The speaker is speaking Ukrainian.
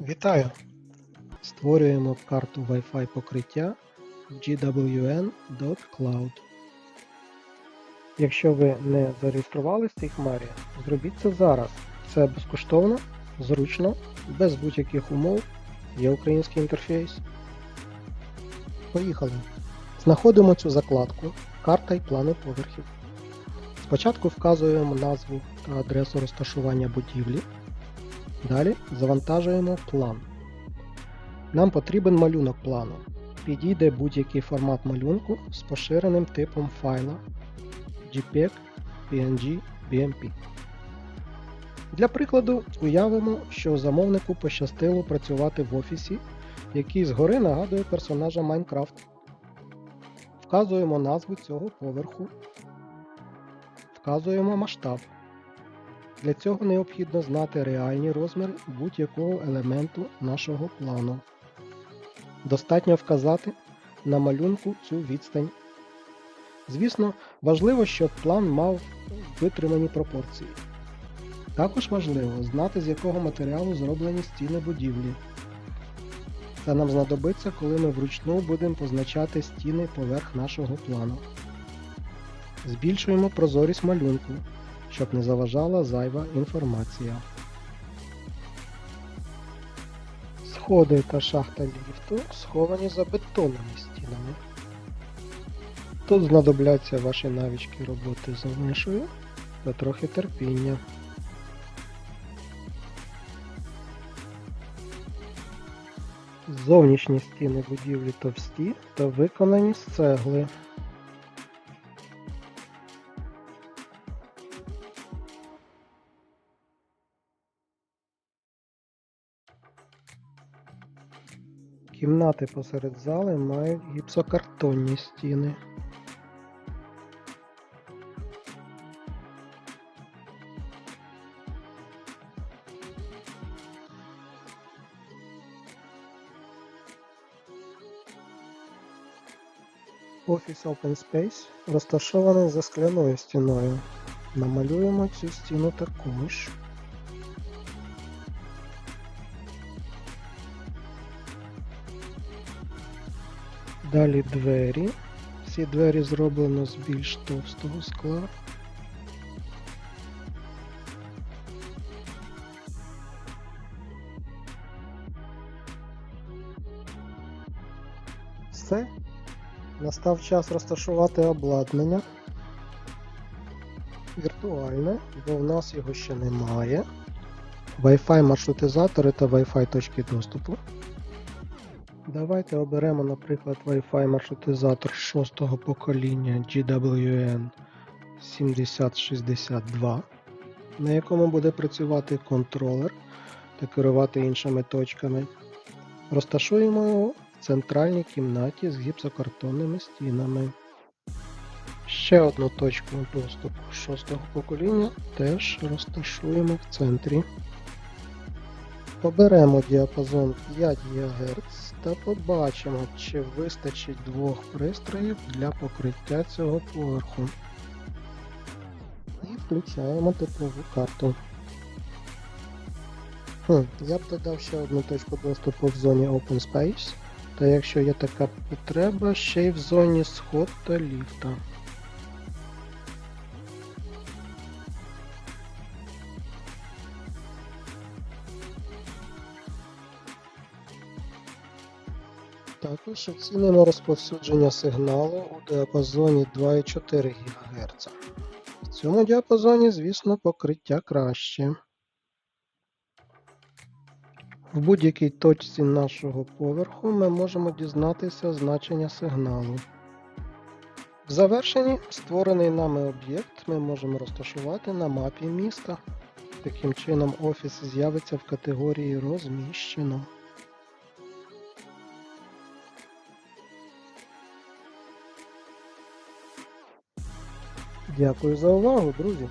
Вітаю! Створюємо карту Wi-Fi покриття gwn.cloud. Якщо ви не зареєструвалися в цій хмарі, зробіть це зараз. Це безкоштовно, зручно, без будь-яких умов. Є український інтерфейс. Поїхали. Знаходимо цю закладку Карта і плани поверхів. Спочатку вказуємо назву та адресу розташування будівлі. Далі завантажуємо план. Нам потрібен малюнок плану. Підійде будь-який формат малюнку з поширеним типом файла JPEG, PNG, BMP. Для прикладу, уявимо, що замовнику пощастило працювати в офісі, який згори нагадує персонажа Minecraft. Вказуємо назву цього поверху. Вказуємо масштаб. Для цього необхідно знати реальні розміри будь-якого елементу нашого плану. Достатньо вказати на малюнку цю відстань. Звісно, важливо, щоб план мав витримані пропорції. Також важливо знати, з якого матеріалу зроблені стіни будівлі. Це нам знадобиться, коли ми вручну будемо позначати стіни поверх нашого плану. Збільшуємо прозорість малюнку щоб не заважала зайва інформація. Сходи та шахта ліфту сховані за бетонними стінами. Тут знадобляться ваші навички роботи з мишою та трохи терпіння. Зовнішні стіни будівлі товсті та виконані з цегли. Кімнати посеред зали мають гіпсокартонні стіни. Офіс Open Space розташований за скляною стіною. Намалюємо цю стіну також. Далі двері. Всі двері зроблено з більш товстого скла. Все. Настав час розташувати обладнання. Віртуальне, бо в нас його ще немає. Wi-Fi маршрутизатори та Wi-Fi точки доступу. Давайте оберемо, наприклад, Wi-Fi маршрутизатор 6 покоління GWN 7062, на якому буде працювати контролер та керувати іншими точками. Розташуємо його в центральній кімнаті з гіпсокартонними стінами. Ще одну точку доступу 6 покоління теж розташуємо в центрі. Оберемо діапазон 5 ГГц та побачимо, чи вистачить двох пристроїв для покриття цього поверху. І включаємо теплову карту. Хм, я б додав ще одну точку доступу в зоні Open Space, та якщо є така потреба, ще й в зоні сход та ліфта. Також оцінимо розповсюдження сигналу у діапазоні 2,4 ГГц. В цьому діапазоні, звісно, покриття краще. В будь-якій точці нашого поверху ми можемо дізнатися значення сигналу. В завершенні створений нами об'єкт ми можемо розташувати на мапі міста. Таким чином офіс з'явиться в категорії розміщено. Дякую за увагу, друзі!